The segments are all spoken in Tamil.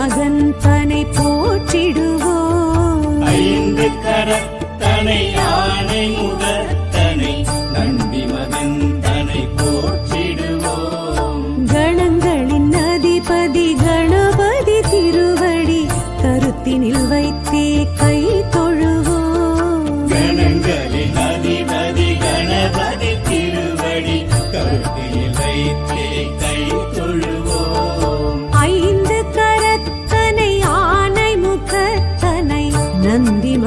மகன் தனை போற்றிடுவோம் ஐந்து கரத்தனை யானை முகத்தனை நம்பி மகன் தனை போற்றிடுவோம் கணங்களின் அதிபதி கணபதி திருவடி கருத்தினில் வைத்து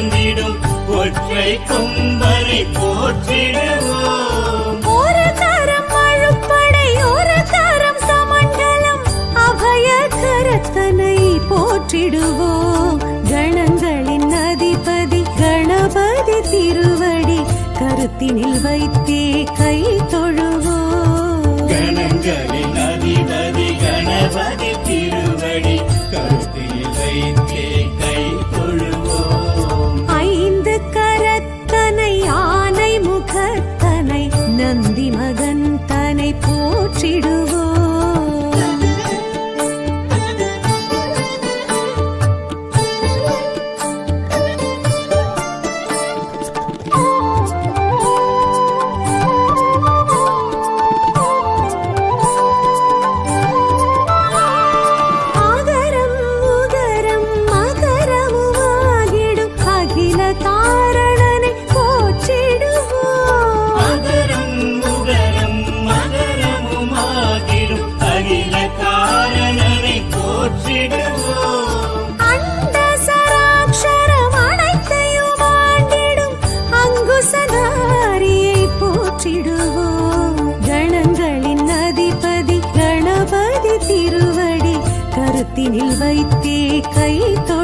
மழை கொம்பரை போற்றிடுவோம். ஒரு கரம் அழுப்படை ஒரு கரம் சமண்டலம். அபய கரத்தனை போற்றிடுவோம். கணங்களின் அதிபதி கணபதி திருவடி கருத்தினில் வைத்தே கை தொழு கரத்தினில் வைத்தே கை தொழில்